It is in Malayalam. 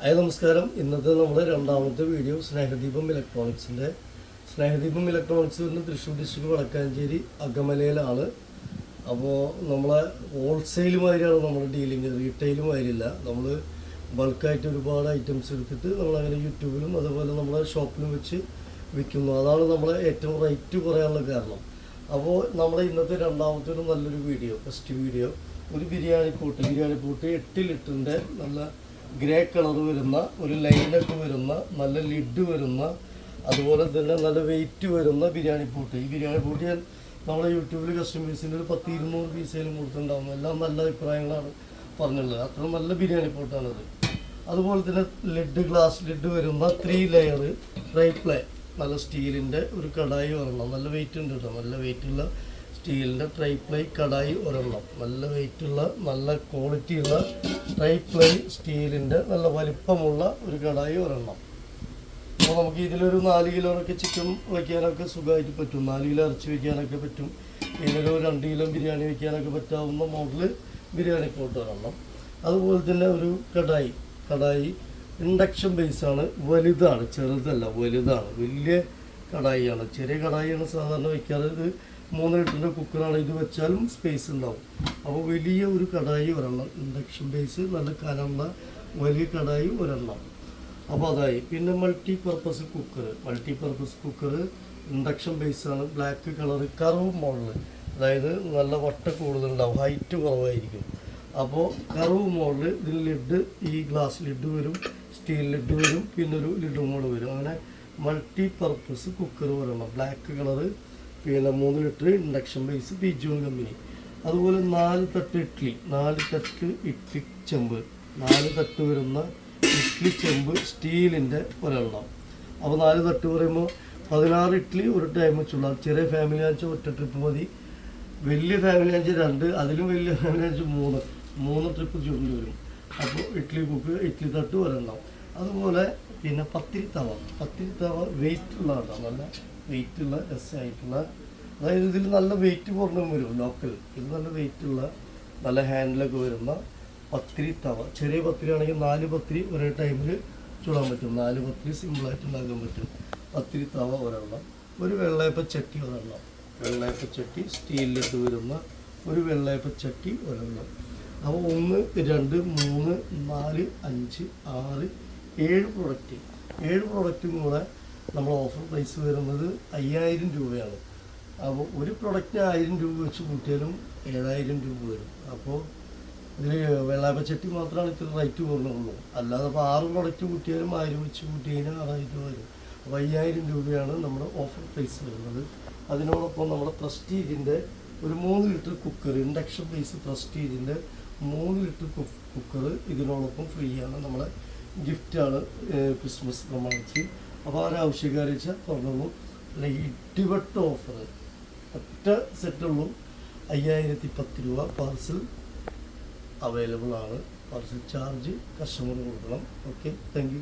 ഹായ് നമസ്കാരം. ഇന്നത്തെ നമ്മുടെ രണ്ടാമത്തെ വീഡിയോ സ്നേഹദീപം ഇലക്ട്രോണിക്സിന്റെ സ്നേഹദീപം ഇലക്ട്രോണിക്സ് വരുന്ന തൃശ്ശൂർ ഡിസ്ട്രിക്ട് വടക്കാഞ്ചേരി അകമലയിലാണ്. അപ്പോൾ നമ്മളെ ഹോൾസെയിൽ മാതിരിയാണ് നമ്മൾ ഡീലിങ് റീറ്റെയിൽ മാതിരില്ല നമ്മൾ ബൾക്കായിട്ട് ഒരുപാട് ഐറ്റംസ് എടുത്തിട്ട് നമ്മളങ്ങനെ യൂട്യൂബിലും അതുപോലെ നമ്മളെ ഷോപ്പിലും വെച്ച് വിൽക്കുന്നു. അതാണ് നമ്മളെ ഏറ്റവും റേറ്റ് കുറയാനുള്ള കാരണം. അപ്പോൾ നമ്മുടെ ഇന്നത്തെ രണ്ടാമത്തെ ഒരു നല്ലൊരു വീഡിയോ ഫസ്റ്റ് വീഡിയോ. ഒരു ബിരിയാണി പൂട്ട് ബിരിയാണി പൂട്ട് എട്ട് ലിറ്ററിന്റെ നല്ല ഗ്രേ കളർ വരുന്ന ഒരു ലൈനൊക്കെ വരുന്ന നല്ല ലിഡ് വരുന്ന അതുപോലെ തന്നെ നല്ല വെയിറ്റ് വരുന്ന ബിരിയാണി പൂട്ട്. ഈ ബിരിയാണി പൂട്ട് ഞാൻ നമ്മുടെ യൂട്യൂബിൽ കസ്റ്റമേഴ്സിന്റെ ഒരു പത്ത് ഇരുന്നൂറ് പീസേലും കൊടുത്തിട്ടുണ്ടാവും. എല്ലാം നല്ല അഭിപ്രായങ്ങളാണ് പറഞ്ഞുള്ളത് അത്ര നല്ല ബിരിയാണി പൂട്ടാണത്. അതുപോലെ തന്നെ ലിഡ് ഗ്ലാസ് ലിഡ് വരുന്ന ത്രീ ലെയർ റൈപ്ലേ പ്ലേ നല്ല സ്റ്റീലിന്റെ ഒരു കടായി വരണം. നല്ല വെയിറ്റ് ഉണ്ട് കേട്ടോ നല്ല വെയിറ്റുള്ള സ്റ്റീലിന്റെ ട്രൈ പ്ലൈ കടായി ഒരെണ്ണം. നല്ല വെയിറ്റുള്ള നല്ല ക്വാളിറ്റിയുള്ള ട്രൈ പ്ലൈ സ്റ്റീലിന്റെ നല്ല വലിപ്പമുള്ള ഒരു കടായി ഒരെണ്ണം. അപ്പോൾ നമുക്ക് ഇതിലൊരു നാല് കിലോനൊക്കെ ചിക്കൻ വയ്ക്കാനൊക്കെ സുഖമായിട്ട് പറ്റും. നാല് കിലോ ഇറച്ചി വയ്ക്കാനൊക്കെ പറ്റും. ഇതിലൊരു രണ്ട് കിലോ ബിരിയാണി വയ്ക്കാനൊക്കെ പറ്റാവുന്ന മോഡൽ ബിരിയാണി പോട്ട് ഒരെണ്ണം. അതുപോലെ തന്നെ ഒരു കടായി. കടായി ഇൻഡക്ഷൻ ബേസാണ് വലുതാണ്. ചെറുതല്ല വലുതാണ്. വലിയ കടായിയാണ്. ചെറിയ കടായിയാണ് സാധാരണ വയ്ക്കാറ് ഇത് മൂന്ന് ലിറ്ററിന്റെ കുക്കറാണ് ഇത് വെച്ചാലും സ്പേസ് ഉണ്ടാവും. അപ്പോൾ വലിയ ഒരു കടായി ഒരെണ്ണം ഇൻഡക്ഷൻ ബേസ് നല്ല കനമുള്ള വലിയ കടായി ഒരെണ്ണം. അപ്പോൾ അതായി. പിന്നെ multi purpose cooker multi purpose cooker induction ബേസാണ് black colour കറവ് model അതായത് നല്ല വട്ട കൂടുതലുണ്ടാവും. ഹൈറ്റ് കുറവായിരിക്കും. അപ്പോൾ കറവ് മോഡൽ ഇതിൽ ലിഡ് ഈ ഗ്ലാസ് ലിഡ് വരും സ്റ്റീൽ ലിഡ് വരും പിന്നൊരു ലിഡും കൂടെ വരും. അങ്ങനെ മൾട്ടി പർപ്പസ് കുക്കർ വരണം ബ്ലാക്ക് കളറ് പിന്നെ മൂന്ന് litre induction base Pigeon company. അതുപോലെ നാല് തട്ട് ഇഡ്ഡലി നാല് തട്ട് ഇഡ്ഡലി ചെമ്പ് നാല് തട്ട് വരുന്ന ഇഡ്ഡലി ചെമ്പ് സ്റ്റീലിന്റെ ഒരെണ്ണം. അപ്പോൾ നാല് തട്ട് പറയുമ്പോൾ പതിനാറ് ഇഡ്ഡലി ഒരു ടൈം വെച്ചുള്ള. ചെറിയ ഫാമിലി ആണെന്ന് ഒറ്റ ട്രിപ്പ് മതി. വലിയ ഫാമിലി ആണെന്ന് രണ്ട് അതിലും വലിയ ഫാമിലി ആണെന്ന് മൂന്ന്. മൂന്ന് ട്രിപ്പ് ചുരുണ്ടി വരും. അപ്പോൾ ഇഡ്ഡലി കുക്ക് ഇഡ്ഡലി തട്ട് ഒരെണ്ണം. അതുപോലെ പിന്നെ പത്തിരി തവ പത്തിരി തവ വെയിറ്റ് ഉള്ളതാണ്. നല്ല വെയിറ്റ് ഉള്ള രസമായിട്ടുള്ള അതായത് ഇതിൽ നല്ല വെയിറ്റ് കുറഞ്ഞ വരും ലോക്കൽ ഇത് നല്ല വെയിറ്റ് ഉള്ള നല്ല ഹാൻഡിലൊക്കെ വരുന്ന പത്തിരി തവ. ചെറിയ പത്തിരി ആണെങ്കിൽ നാല് പത്തിരി ഒരേ ടൈമിൽ ചുടാൻ പറ്റും. നാല് പത്തിരി സിമ്പിളായിട്ട് ഉണ്ടാക്കാൻ പറ്റും. പത്തിരി തവ ഒരെണ്ണം ഒരു വെള്ളയപ്പ ചട്ടി ഒരെണ്ണം. വെള്ളയപ്പ ചട്ടി സ്റ്റീലിലിട്ട് വരുന്ന ഒരു വെള്ളയപ്പ ചട്ടി ഒരെണ്ണം. അപ്പോൾ ഒന്ന് രണ്ട് മൂന്ന് നാല് അഞ്ച് ആറ് ഏഴ് പ്രൊഡക്റ്റ് ഏഴ് പ്രൊഡക്റ്റും കൂടെ നമ്മൾ ഓഫർ പ്രൈസ് വരുന്നത് അയ്യായിരം രൂപയാണ്. അപ്പോൾ ഒരു പ്രൊഡക്റ്റിന് ആയിരം രൂപ വെച്ച് കൂട്ടിയാലും ഏഴായിരം രൂപ വരും. അപ്പോൾ ഇതിൽ വെള്ളാപ്പച്ചട്ടി മാത്രമാണ് ഇത്ര റേറ്റ് കുറഞ്ഞുള്ളൂ അല്ലാതെ അപ്പോൾ ആറ് പ്രൊഡക്റ്റ് കൂട്ടിയാലും ആയിരം വെച്ച് കൂട്ടി കഴിഞ്ഞാൽ ആറായിരം രൂപ വരും. അപ്പോൾ അയ്യായിരം രൂപയാണ് നമ്മുടെ ഓഫർ പ്രൈസ് വരുന്നത്. അതിനോടൊപ്പം നമ്മുടെ പ്രസ്റ്റീജിന്റെ ഒരു മൂന്ന് ലിറ്റർ കുക്കർ ഇൻഡക്ഷൻ പ്രൈസ് പ്രസ്റ്റീജിന്റെ മൂന്ന് ലിറ്റർ കുക്കർ ഇതിനോടൊപ്പം ഫ്രീ ആണ്. നമ്മളെ ഗിഫ്റ്റാണ് ക്രിസ്മസ് പ്രമാണിച്ച്. വെച്ചാൽ തുറന്നു അല്ലെങ്കിൽ ഇടിവട്ട ഓഫർ ഒറ്റ സെറ്റുള്ളൂ അയ്യായിരത്തി പത്ത് രൂപ പാർസൽ അവൈലബിൾ ആണ്. പാർസൽ ചാർജ് കസ്റ്റമർ കൊടുക്കണം. Okay thank